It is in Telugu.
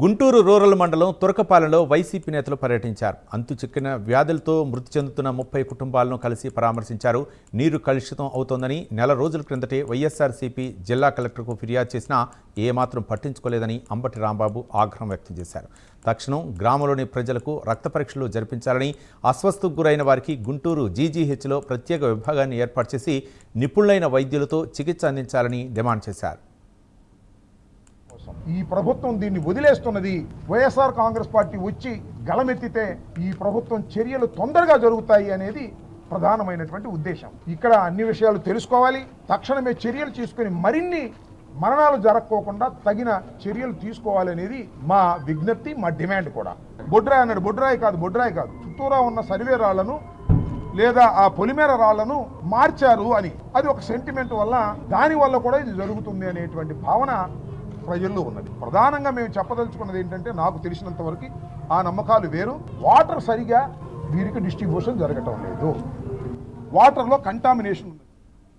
గుంటూరు రూరల్ మండలం తురకపాలెంలో వైసీపీ నేతలు పర్యటించారు. అంతు చిక్కిన వ్యాధులతో మృతి చెందుతున్న ముప్పై కుటుంబాలను కలిసి పరామర్శించారు. నీరు కలుషితం అవుతోందని నెల రోజుల క్రిందటే వైఎస్ఆర్సీపీ జిల్లా కలెక్టర్కు ఫిర్యాదు చేసినా ఏమాత్రం పట్టించుకోలేదని అంబటి రాంబాబు ఆగ్రహం వ్యక్తం చేశారు. తక్షణం గ్రామంలోని ప్రజలకు రక్త పరీక్షలు జరిపించాలని అస్వస్థకు గురైన వారికి గుంటూరు జీజీహెచ్లో ప్రత్యేక విభాగాన్ని ఏర్పాటు చేసి నిపుణులైన వైద్యులతో చికిత్స అందించాలని డిమాండ్ చేశారు. ఈ ప్రభుత్వం దీన్ని వదిలేస్తున్నది. వైఎస్ఆర్ కాంగ్రెస్ పార్టీ వచ్చి గలమెత్తితే ఈ ప్రభుత్వం చర్యలు తొందరగా జరుగుతాయి అనేది ప్రధానమైనటువంటి ఉద్దేశం. ఇక్కడ అన్ని విషయాలు తెలుసుకోవాలి. తక్షణమే చర్యలు తీసుకుని మరిన్ని మరణాలు జరగకోకుండా తగిన చర్యలు తీసుకోవాలనేది మా విజ్ఞప్తి మా డిమాండ్ కూడా. బొడ్రాయ్ అన్నాడు. బొడ్రాయి కాదు బొడ్రాయి కాదు. చుట్టూరా ఉన్న సర్వే రాళ్ళను లేదా ఆ పొలిమేర రాళ్ళను మార్చారు అని. అది ఒక సెంటిమెంట్ వల్ల దాని వల్ల కూడా ఇది జరుగుతుంది అనేటువంటి భావన ప్రజల్లో ఉన్నది. ప్రధానంగా మేము చెప్పదలుచుకున్నది ఏంటంటే నాకు తెలిసినంత వరకు ఆ నమ్మకాలు వేరు. వాటర్ సరిగా వీరికి డిస్ట్రిబ్యూషన్ జరగటం లేదు. వాటర్లో కంటామినేషన్ ఉంది.